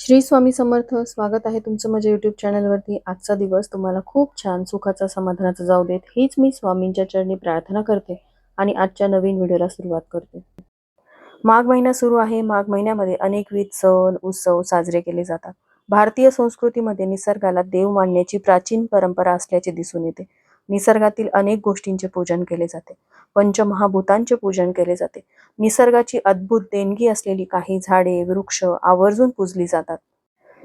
श्री स्वामी समर्थ स्वागत आहे तुमचं माझ्या यूट्यूब चॅनलवरती आजचा दिवस तुम्हाला खूप छान सुखाचा समाधानाचा जाऊ देत. हीच मी स्वामींच्या चरणी प्रार्थना करते आणि आजच्या नवीन व्हिडिओला सुरुवात करते. माघ महिना सुरू आहे. माघ महिन्यामध्ये अनेकविध सण उत्सव साजरे केले जातात. भारतीय संस्कृतीमध्ये निसर्गाला देव मानण्याची प्राचीन परंपरा असल्याचे दिसून येते. निसर्गातील अनेक गोष्टींचे पूजन केले जाते. पंचमहाभूतांचे पूजन केले जाते. निसर्गाची अद्भुत देणगी असलेली काही झाडे वृक्ष आवर्जून पूजली जातात.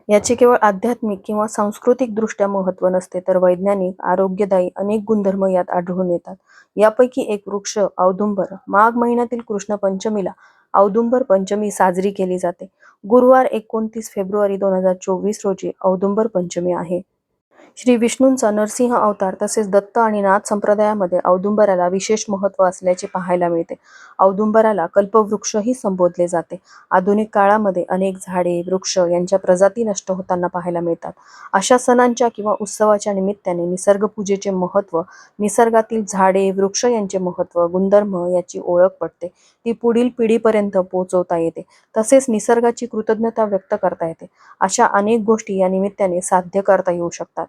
याचे केवळ आध्यात्मिक किंवा सांस्कृतिक दृष्ट्या महत्त्व नसते तर वैज्ञानिक आरोग्यदायी अनेक गुणधर्म यात आढळून येतात. यापैकी एक वृक्ष औदुंबर. माघ महिन्यातील कृष्ण पंचमीला औदुंबर पंचमी साजरी केली जाते. गुरुवार एकोणतीस फेब्रुवारी दोन हजार चोवीस रोजी औदुंबर पंचमी आहे. श्री विष्णूंचा नरसिंह अवतार तसेच दत्त आणि नाथ संप्रदायामध्ये औदुंबराला विशेष महत्त्व असल्याचे पाहायला मिळते. औदुंबराला कल्पवृक्षही संबोधले जाते. आधुनिक काळामध्ये अनेक झाडे वृक्ष यांच्या प्रजाती नष्ट होताना पाहायला मिळतात. अशा सणांच्या किंवा उत्सवाच्या निमित्ताने निसर्गपूजेचे महत्त्व निसर्गातील झाडे वृक्ष यांचे महत्त्व गुणधर्म याची ओळख पडते ती पुढील पिढीपर्यंत पोहोचवता येते. तसेच निसर्गाची कृतज्ञता व्यक्त करता येते. अशा अनेक गोष्टी या निमित्ताने साध्य करता येऊ शकतात.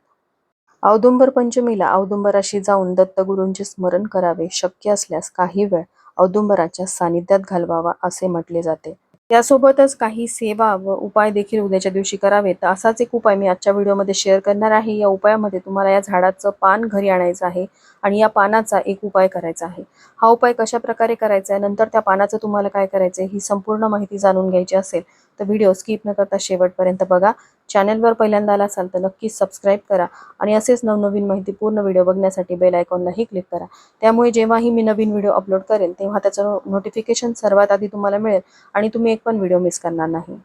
औदुंबर पंचमीला औदुंबराशी जाऊन दत्तगुरूंचे स्मरण करावे शक्य असल्यास काही वेळ औदुंबराच्या सानिध्यात घालवावा असे म्हटले जाते. त्यासोबतच काही सेवा व उपाय देखील उद्याच्या दिवशी करावेत. तर असाच एक उपाय मी आजच्या व्हिडिओमध्ये शेअर करणार आहे. या उपायामध्ये तुम्हाला या झाडाचं पान घरी आणायचं आहे आणि या पानाचा एक उपाय करायचा आहे. हा उपाय कशा प्रकारे करायचा आहे? नंतर त्या पानाचं तुम्हाला काय करायचं आहे ही संपूर्ण माहिती जाणून घ्यायची असेल तर व्हिडिओ स्किप न करता शेवटपर्यंत बघा. चॅनलवर पहिल्यांदा आला असाल तर नक्कीच सबस्क्राईब करा आणि असेच नवनवीन माहिती पूर्ण व्हिडिओ बघण्यासाठी बेल आयकॉनलाही क्लिक करा. त्यामुळे जेव्हाही मी नवीन व्हिडिओ अपलोड करेल तेव्हा त्याचं नोटिफिकेशन सर्वात आधी तुम्हाला मिळेल आणि तुम्ही एक पण व्हिडिओ मिस करणार नाही.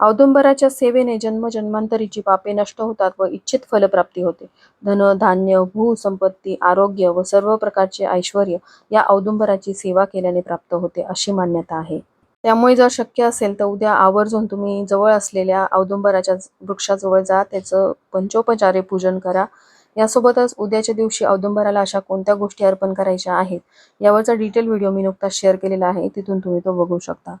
औदुंबराच्या सेवेने जन्मजन्मांतरीची पापे नष्ट होतात व इच्छित फलप्राप्ती होते. धन धान्य भू संपत्ती आरोग्य व सर्व प्रकारचे ऐश्वर या औदुंबराची सेवा केल्याने प्राप्त होते अशी मान्यता आहे. त्यामुळे जर शक्य असेल तर उद्या आवर्जून तुम्ही जवळ असलेल्या औदुंबराच्या वृक्षाजवळ जा त्याचं पंचोपचारे पूजन करा. यासोबतच उद्याच्या दिवशी औदुंबराला अशा कोणत्या गोष्टी अर्पण करायच्या आहेत यावरचा डिटेल व्हिडिओ मी नुकताच शेअर केलेला आहे तिथून तुम्ही तो बघू शकता.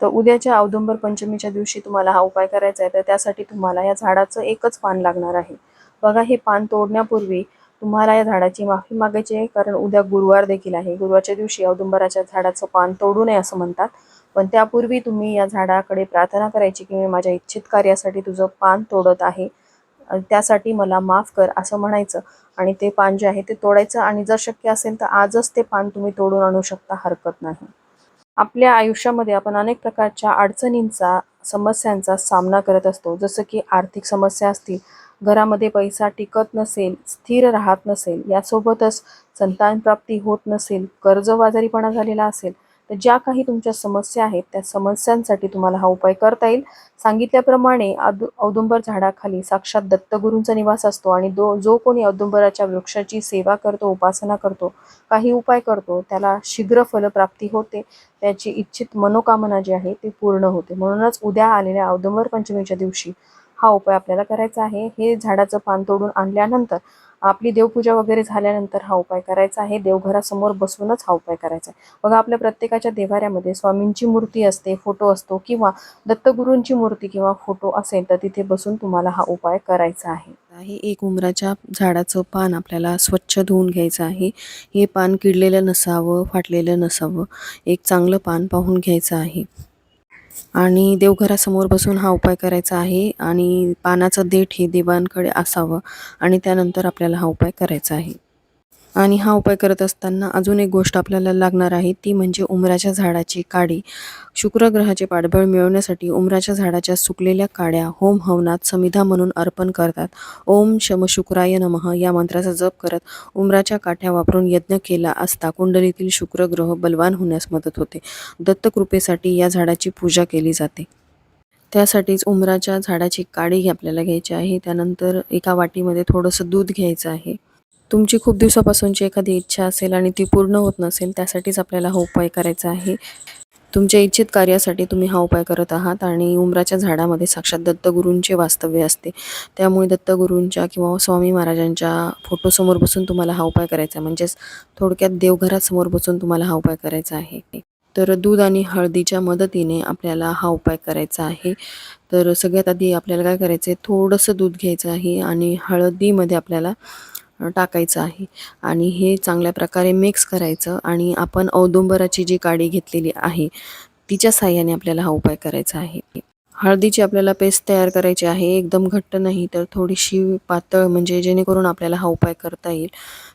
तर उद्याच्या औदुंबर पंचमीच्या दिवशी तुम्हाला हा उपाय करायचा आहे तर त्यासाठी तुम्हाला या झाडाचं एकच पान लागणार आहे. बघा हे पान तोडण्यापूर्वी तुम्हाला या झाडाची माफी मागायची आहे कारण उद्या गुरुवार देखील आहे. गुरुवारच्या दिवशी औदुंबराच्या झाडाचं पान तोडू नये असं म्हणतात. पण त्यापूर्वी तुम्ही या झाडाकडे प्रार्थना करायची की मी माझ्या इच्छित कार्यासाठी तुझं पान तोडत आहे. त्यासाठी मला माफ कर असं म्हणायचं. आणि ते पान जे आहे ते तोडायचं. आणि जर शक्य असेल तर आजच ते पान तुम्ही तोडून आणू शकता हरकत नाही. आपल्या आयुष्यामध्ये आपण अनेक प्रकारच्या अडचणींचा समस्यांचा सामना करत असतो. जसं की आर्थिक समस्या असतील घरामध्ये पैसा टिकत नसेल स्थिर राहत नसेल यासोबतच संतानप्राप्ती होत नसेल कर्जबाजारीपणा झालेला असेल तर ज्या काही तुमच्या समस्या आहेत त्या समस्यांसाठी तुम्हाला हा उपाय करता येईल. सांगितल्याप्रमाणे आदु औदुंबर झाडाखाली साक्षात दत्तगुरूंचा निवास असतो आणि दो जो कोणी औदुंबराच्या वृक्षाची सेवा करतो उपासना करतो काही उपाय करतो त्याला शीघ्र फलप्राप्ती होते. त्याची इच्छित मनोकामना जी आहे ती पूर्ण होते. म्हणूनच उद्या आलेल्या औदुंबर पंचमीच्या दिवशी हा उपाय आपल्याला करायचा आहे. हे झाडाचं पान तोडून आणल्यानंतर आपली देवपूजा वगैरे झाल्यानंतर हा उपाय करायचा आहे. देवघरासमोर बसूनच हा उपाय करायचा आहे. बघा आपल्या प्रत्येकाच्या देवाऱ्यामध्ये स्वामींची मूर्ती असते फोटो असतो किंवा दत्तगुरूंची मूर्ती किंवा फोटो असेल तर तिथे बसून तुम्हाला हा उपाय करायचा आहे. हे एक उमराच्या झाडाचं पान आपल्याला स्वच्छ धुवून घ्यायचं आहे. हे पान किडलेलं नसावं फाटलेलं नसावं एक चांगलं पान पाहून घ्यायचं आहे. आणि देवघरासमोर बसून हा उपाय करायचा आहे आणि पानाचं देठ हे देवांकडे असावं आणि त्यानंतर आपल्याला हा उपाय करायचा आहे. आणि हा उपाय करत असताना अजून एक गोष्ट आपल्याला लागणार आहे ती म्हणजे उमराच्या झाडाची काडी. शुक्रग्रहाचे पाठबळ मिळवण्यासाठी उमराच्या झाडाच्या सुकलेल्या काड्या होम हवनात समिधा म्हणून अर्पण करतात. ओम शम शुक्राय नमः या मंत्राचा जप करत उमराच्या काठ्या वापरून यज्ञ केला असता कुंडलीतील शुक्र ग्रह बलवान होण्यास मदत होते. दत्तकृपेसाठी या झाडाची पूजा केली जाते. त्यासाठीच उमराच्या झाडाची काडी आपल्याला घ्यायची आहे. त्यानंतर एका वाटीमध्ये थोडंसं दूध घ्यायचं आहे. तुमची खूप दिवसापासूनची एखादी इच्छा असेल आणि ती पूर्ण होत नसेल त्यासाठीच आपल्याला हा उपाय करायचा आहे. तुमच्या इच्छित कार्यासाठी तुम्ही हा उपाय करत आहात आणि उमराच्या झाडामध्ये साक्षात दत्तगुरूंचे वास्तव्य असते. त्यामुळे दत्तगुरूंच्या किंवा स्वामी महाराजांच्या फोटोसमोर बसून तुम्हाला हा उपाय करायचा आहे. म्हणजेच थोडक्यात देवघरासमोर बसून तुम्हाला हा उपाय करायचा आहे. तर दूध आणि हळदीच्या मदतीने आपल्याला हा उपाय करायचा आहे. तर सगळ्यात आधी आपल्याला काय करायचं आहे थोडंसं दूध घ्यायचं आहे आणि हळदीमध्ये आपल्याला टाकायचं आहे. आणि हे चांगल्या प्रकारे मिक्स करायचं आणि आपण औदुंबराची जी काडी घेतलेली आहे तिच्या साह्याने आपल्याला हा उपाय करायचा आहे. हळदीची आपल्याला पेस्ट तयार करायची आहे. एकदम घट्ट नाही तर थोडीशी पातळ म्हणजे जेणेकरून आपल्याला हा उपाय करता येईल.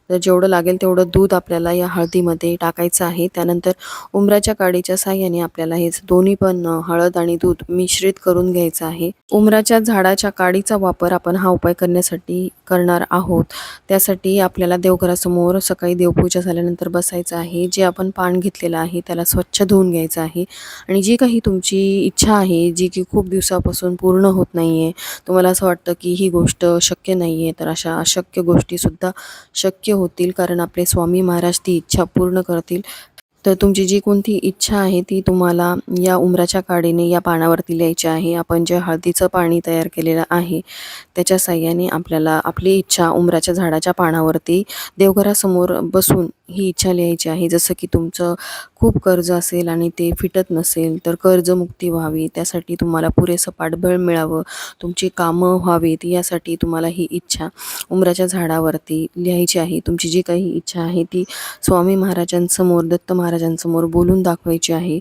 तर जेवढं लागेल तेवढं दूध आपल्याला या हळदीमध्ये टाकायचं आहे. त्यानंतर उमराच्या काडीच्या साह्याने आपल्याला हे दोन्ही पण हळद आणि दूध मिश्रित करून घ्यायचं आहे. उमराच्या झाडाच्या काडीचा वापर आपण हा उपाय करण्यासाठी करणार आहोत. त्यासाठी आपल्याला देवघरासमोर सकाळी देवपूजा झाल्यानंतर बसायचं आहे. जे आपण पान घेतलेलं आहे त्याला स्वच्छ धुवून घ्यायचं आहे. आणि जी काही तुमची इच्छा आहे जी की खूप दिवसापासून पूर्ण होत नाही आहे तुम्हाला असं वाटतं की ही गोष्ट शक्य नाही आहे तर अशा अशक्य गोष्टीसुद्धा शक्य होतील कारण आपले स्वामी महाराज ती इच्छा पूर्ण करतील. तर तुमची जी कोणती इच्छा आहे ती तुम्हाला या उमराच्या काडीने या पानावरती लिहायची आहे. आपण जे हळदीचं पाणी तयार केलेलं आहे त्याच्या साह्याने आपल्याला आपली इच्छा उमराच्या झाडाच्या पानावरती देवघरासमोर बसून ही इच्छा लिहायची आहे. जसं की तुमचं खूप कर्ज असेल आणि ते फिटत नसेल तर कर्जमुक्ती व्हावी. त्यासाठी तुम्हाला पुरेसं पाठबळ मिळावं. तुमची कामं व्हावीत यासाठी तुम्हाला ही इच्छा उमराच्या झाडावरती लिहायची आहे. तुमची जी काही इच्छा आहे ती स्वामी महाराजांसमोर दत्त महाराजांसमोर बोलून दाखवायची आहे.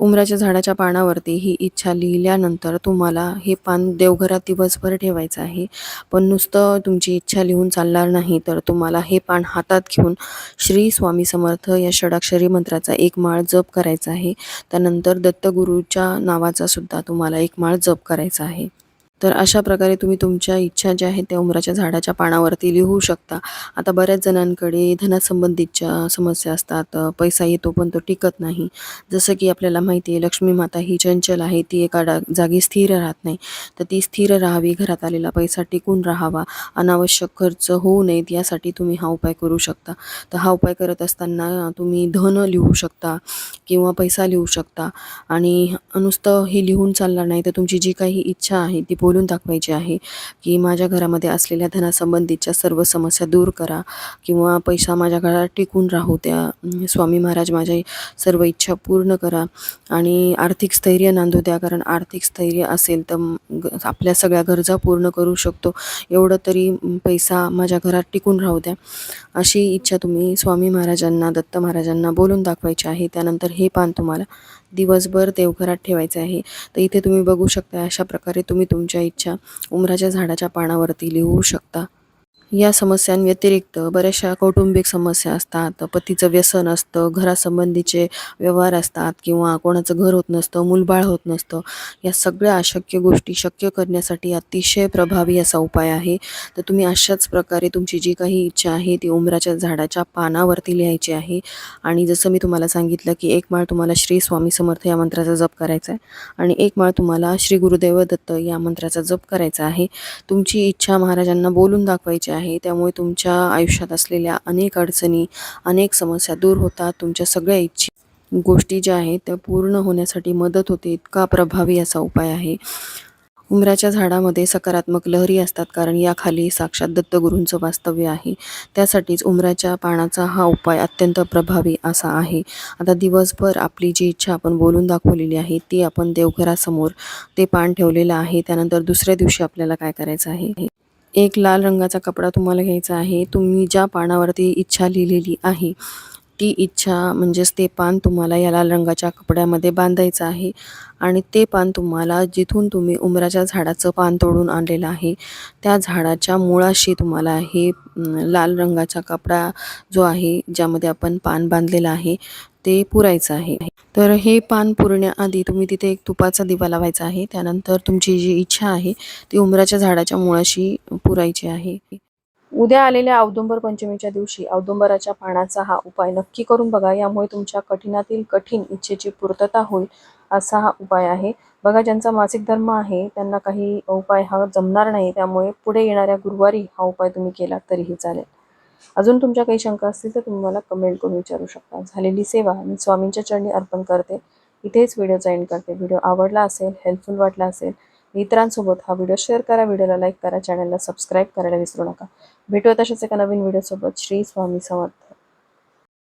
उमराच्या झाडाच्या पानावरती ही इच्छा लिहिल्यानंतर तुम्हाला हे पान देवघरात दिवसभर ठेवायचं आहे. पण नुसतं तुमची इच्छा लिहून चालणार नाही तर तुम्हाला हे पान हातात घेऊन श्री स्वामी समर्थ या षडाक्षरी मंत्राचा एक माळ जप करायचा आहे. त्यानंतर दत्तगुरूच्या नावाचा सुद्धा तुम्हाला एक माळ जप करायचा आहे. तर अशा प्रकारे तुम्ही तुमच्या इच्छा ज्या आहेत त्या उमराच्या झाडाच्या पानावरती लिहू शकता. आता बऱ्याच जणांकडे धनासंबंधीच्या समस्या असतात पैसा येतो पण तो टिकत नाही. जसं की आपल्याला माहिती आहे लक्ष्मी माता ही चंचल आहे ती एका डा जागी स्थिर राहत नाही. तर ती स्थिर राहावी घरात आलेला पैसा टिकून राहावा. अनावश्यक खर्च होऊ नयेत यासाठी तुम्ही हा उपाय करू शकता. तर हा उपाय करत असताना तुम्ही धन लिहू शकता किंवा पैसा लिहू शकता. आणि नुसतं हे लिहून चालणार नाही तर तुमची जी काही इच्छा आहे ती बोलून दाखवायची आहे की माझ्या घरामध्ये असलेल्या धनासंबंधीच्या सर्व समस्या दूर करा किंवा पैसा माझ्या घरात टिकून राहू त्या स्वामी महाराज माझ्या सर्व इच्छा पूर्ण करा आणि आर्थिक स्थैर्य नांदू द्या कारण आर्थिक स्थैर्य असेल तर आपल्या सगळ्या गरजा पूर्ण करू शकतो. एवढं तरी पैसा माझ्या घरात टिकून राहू द्या. अशी इच्छा तुम्ही स्वामी महाराजांना दत्त महाराजांना बोलून दाखवायची आहे. त्यानंतर हे पान तुम्हाला दिवसभर देवघरात ठेवायचं आहे. तर इथे तुम्ही बघू शकता अशा प्रकारे तुम्ही तुमच्या इच्छा उमराच्या झाडाच्या पानावरती लिहू शकता. या समस्यांव्यतिरिक्त बऱ्याचशा कौटुंबिक समस्या असतात पतीचं व्यसन असतं घरासंबंधीचे व्यवहार असतात किंवा कोणाचं घर होत नसतं मूलबाळ होत नसतं या सगळ्या अशक्य गोष्टी शक्य करण्यासाठी अतिशय प्रभावी असा उपाय आहे. तर तुम्ही अशाच प्रकारे तुमची जी काही इच्छा आहे ती उमराच्या झाडाच्या पानावरती लिहायची आहे. आणि जसं मी तुम्हाला सांगितलं की एक माळ तुम्हाला श्री स्वामी समर्थ या मंत्राचा जप करायचा आहे आणि एक माळ तुम्हाला श्री गुरुदेव दत्त या मंत्राचा जप करायचा आहे. तुमची इच्छा महाराजांना बोलून दाखवायची आहे. त्यामुळे तुमच्या आयुष्यात असलेल्या अनेक अडचणी अनेक समस्या दूर होतात. तुमच्या सगळ्या इच्छा गोष्टी ज्या आहेत त्या पूर्ण होण्यासाठी मदत होते. इतका प्रभावी असा उपाय आहे. उमराच्या झाडामध्ये सकारात्मक लहरी असतात कारण याखाली साक्षात दत्तगुरूंचं वास्तव्य आहे. त्यासाठीच उमराच्या पानाचा हा उपाय अत्यंत प्रभावी असा आहे. आता दिवसभर आपली जी इच्छा आपण बोलून दाखवलेली आहे ती आपण देवघरासमोर ते पान ठेवलेलं आहे. त्यानंतर दुसऱ्या दिवशी आपल्याला काय करायचं आहे? एक लाल रंगाचा कपडा तुम्हाला घ्यायचा आहे. तुम्ही ज्या पानावरती इच्छा लिहिलेली आहे ती इच्छा म्हणजेच ते पान तुम्हाला या लाल रंगाच्या कपड्यामध्ये बांधायचं आहे. आणि ते पान तुम्हाला जिथून तुम्ही उमराच्या झाडाचं पान तोडून आणलेलं आहे त्या झाडाच्या मुळाशी तुम्हाला हे लाल रंगाचा कपडा जो आहे ज्यामध्ये आपण पान बांधलेलं आहे ते पुरायचं आहे. तर हे पान पुरण्याआधी तुम्ही तिथे एक तुपाचा दिवा लावायचा आहे. त्यानंतर तुमची जी इच्छा आहे ती उमराच्या झाडाच्या मुळाशी पुरायची आहे. उद्या आलेल्या औदुंबर पंचमीच्या दिवशी औदुंबराच्या पानाचा हा उपाय नक्की करून बघा. यामुळे तुमच्या कठीणातील कठीण इच्छेची पूर्तता होईल असा हा उपाय आहे. बघा ज्यांचा मासिक धर्म आहे त्यांना काही उपाय हा जमणार नाही. त्यामुळे पुढे येणाऱ्या गुरुवारी हा उपाय तुम्ही केला तरीही चालेल. अजून तुमच्या काही शंका असतील तर तुम्ही मला कमेंट करून विचारू शकता. झालेली सेवा मी स्वामींच्या चरणी अर्पण करते. इथेच व्हिडिओचा एंड करते. व्हिडिओ आवडला असेल हेल्पफुल वाटला असेल मित्रांसोबत हा व्हिडिओ शेअर करा. व्हिडिओला लाईक करा. चॅनलला सबस्क्राईब करायला विसरू नका. भेटूया तशाच एका नवीन व्हिडिओसोबत श्री स्वामी समर्थ.